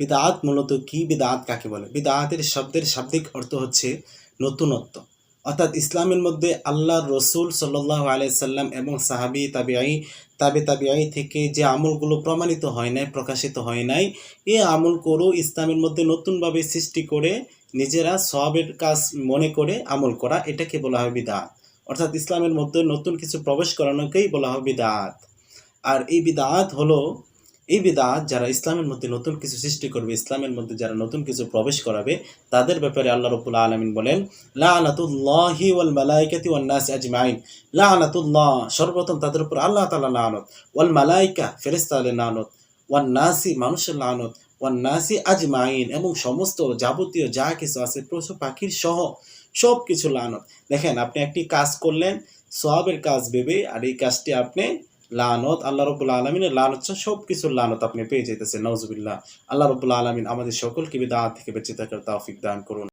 বিদাত মূলত কি বিদাত কাকে বলে? বিদাতের শব্দের শাব্দিক অর্থ হচ্ছে নতুনত্ব। অর্থাৎ ইসলামের মধ্যে আল্লাহ রসুল সাল্লাহ আলাইসাল্লাম এবং সাহাবি, তাবিআই, তাবে তাবিআই থেকে যে আমলগুলো প্রমাণিত হয় নাই, প্রকাশিত হয় নাই, এ আমল করো ইসলামের মধ্যে নতুনভাবে সৃষ্টি করে নিজেরা সবের কাজ মনে করে আমল করা, এটাকে বলা হয় বিদাত। অর্থাৎ ইসলামের মধ্যে নতুন কিছু প্রবেশ করানোকেই বলা হয় বিদাত। আর এই বিদাত হলো এই বিদাত যারা ইসলামের মধ্যে নতুন কিছু সৃষ্টি করবে, ইসলামের মধ্যে যারা নতুন কিছু প্রবেশ করাবে, তাদের ব্যাপারে আল্লাহ রবুল আলমিন বলেন ওয়াল সর্বপ্রথম তাদের উপর আল্লাহ তাআলা লানত। ওয়াল মালাইকা ফেরেশতাদের লানত। ওয়ান নাসি, মানুষের লানত। ওয়ান নাসি আজমাইন এবং সমস্ত যাবতীয় যা কিছু আছে, পশু পাখির সহ সব কিছু লানত। দেখেন, আপনি একটি কাজ করলেন সবের কাজ ভেবে আর এই কাজটি আপনি লানত, আল্লাহ রবুল্লা আলমিনের লানত সব কিছুর লানত আপনি পেয়ে যেতেছেন নজবুল্লাহ আল্লাহ রবুল্লা আলমিন আমাদের সকলকে বিদা থেকে বেঁচে থাকার তাফিক দান করুন।